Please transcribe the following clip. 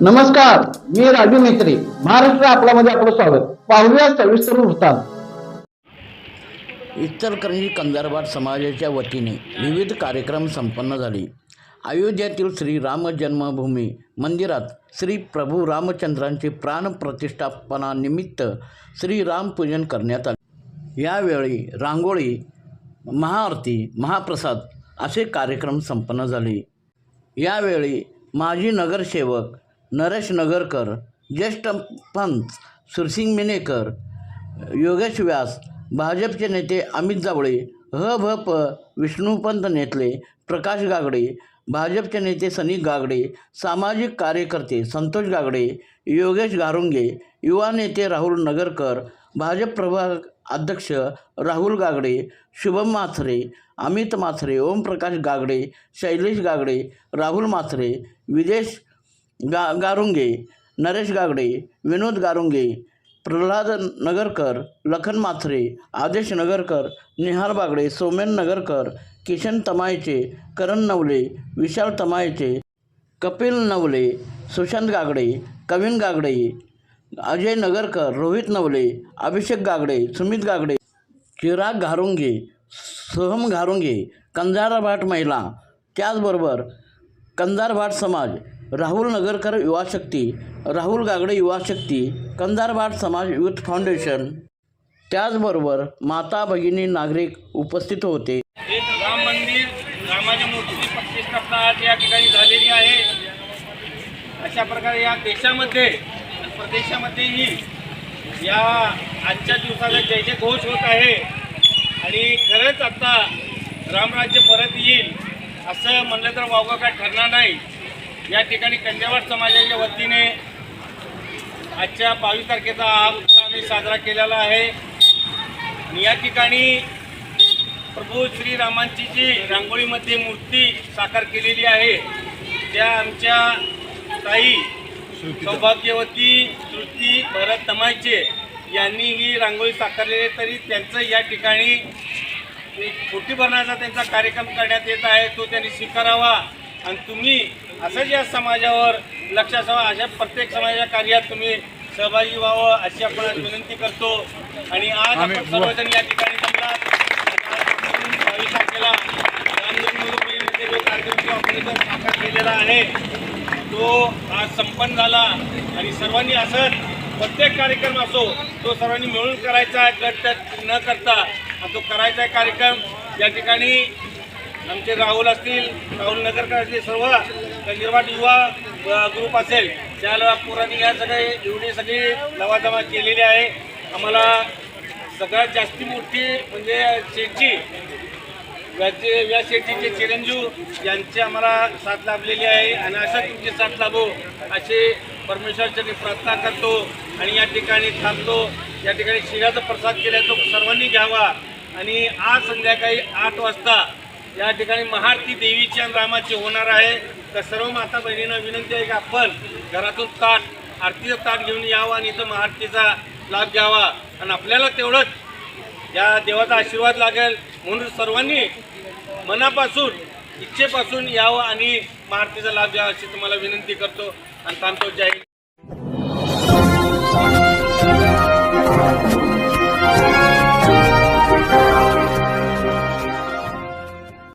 नमस्कार मी राजू मेत्री महाराष्ट्र आपल्यामध्ये आपलं स्वागत. पाहूया सविस्तर वृत्तांत. इचलकरंजी कंदारवाड समाजाच्या वतीने विविध कार्यक्रम संपन्न झाले. अयोध्यातील श्री राम जन्मभूमी मंदिरात श्री प्रभू रामचंद्रांचे प्राणप्रतिष्ठापनानिमित्त श्रीरामपूजन करण्यात आले. यावेळी रांगोळी महाआरती महाप्रसाद असे कार्यक्रम संपन्न झाले. यावेळी माजी नगरसेवक नरेश नगरकर ज्येष्ठ पंत सुरसिंग मेनेकर योगेश व्यास भाजपचे नेते अमित जावळे ह भ प विष्णुपंत नेतले प्रकाश गागडे भाजपचे नेते सनी गागडे सामाजिक कार्यकर्ते संतोष गागडे योगेश गारुंगे युवा नेते राहुल नगरकर भाजप प्रभाग अध्यक्ष राहुल गागडे शुभम माथरे अमित माथरे ओमप्रकाश गागडे शैलेश गागडे राहुल माथरे विदेश गा गारुंगे नरेश गागडे विनोद गारुंगे प्रल्हाद नगरकर लखन माथरे आदेश नगरकर निहार बागडे सोमेन नगरकर किशन तमायचे करण नवले विशाल तमायचे कपिल नवले सुशांत गागडे कविन गागडे अजय नगरकर रोहित नवले अभिषेक गागडे सुमित गागडे चिराग घारुंगे सोहम घारुंगे कंजारभाट महिला त्याचबरोबर कंजारभाट समाज राहुल नगरकर युवा शक्ती राहुल गागडे युवा शक्ती समाज युथ फाउंडेशन. त्याचबरोबर माता भगिनी नागरिक उपस्थित होते. एक राम मंदिर रामाच्या मूर्तीची प्रतिष्ठापना आज या ठिकाणी झालेली आहे. अशा प्रकारे या देशामध्ये प्रदेशामध्येही या आजच्या दिवसाचा जय जय घोष होत आहे. आणि खरंच आता रामराज्य परत येईल असं म्हणलं तर वावगं काय ठरणार नाही. या ठिकाणी कंजावट समाजाच्या वतीने आजच्या बावीस तारखेचा हा उत्सव आम्ही साजरा केलेला आहे. आणि या ठिकाणी प्रभू श्रीरामांची जी रांगोळीमध्ये मूर्ती साकार केलेली आहे त्या आमच्या ताई सौभाग्यवती श्रुती भरत तमायचे यांनी ही रांगोळी साकारलेली तरी त्यांचं या ठिकाणी पोटी भरण्याचा त्यांचा कार्यक्रम करण्यात येत आहे. तो त्यांनी स्वीकारावा. आणि तुम्ही असं या समाजावर लक्ष असावं अशा प्रत्येक समाजाच्या कार्यात तुम्ही सहभागी व्हावं अशी आपण आज विनंती करतो. आणि आज आपण सर्वजण या ठिकाणी बावीस तारखेला रामजन्मभूमीमध्ये जो कार्यक्रम आपण साकार केलेला आहे तो आज संपन्न झाला. आणि सर्वांनी असंच प्रत्येक कार्यक्रम असो तो सर्वांनी मिळून करायचा आहे. गट न करता तो करायचा आहे कार्यक्रम या ठिकाणी आमचे राहुल असतील राहुल नगरकर असतील सर्व निर्माण युवा ग्रुप असेल त्याला पोरांनी या सगळे एवढी सगळी लवाजमा केलेली आहे. आम्हाला सगळ्यात जास्ती मोठी म्हणजे शेटची व्याचे व्या शेट्टीचे चिरंजीव यांची आम्हाला साथ लाभलेली आहे. आणि असं तुमची साथ लाभो अशी परमेश्वरच्या मी प्रार्थना करतो आणि या ठिकाणी थांबतो. या ठिकाणी शिराचा प्रसाद केला तो सर्वांनी घ्यावा. आणि आज संध्याकाळी आठ वाजता या ठिकाणी महाआरती देवीची आणि रामाची होणार आहे. तर सर्व माता बहिणींना विनंती आहे की आपण घरातून ताट आरतीचं ताट घेऊन यावं आणि इथं महाआरतीचा लाभ घ्यावा. आणि आपल्याला तेवढंच या देवाचा आशीर्वाद लागेल. म्हणून सर्वांनी मनापासून इच्छेपासून यावं आणि महाआरतीचा लाभ घ्यावा अशी तुम्हाला विनंती करतो. आणि थांबतो. जय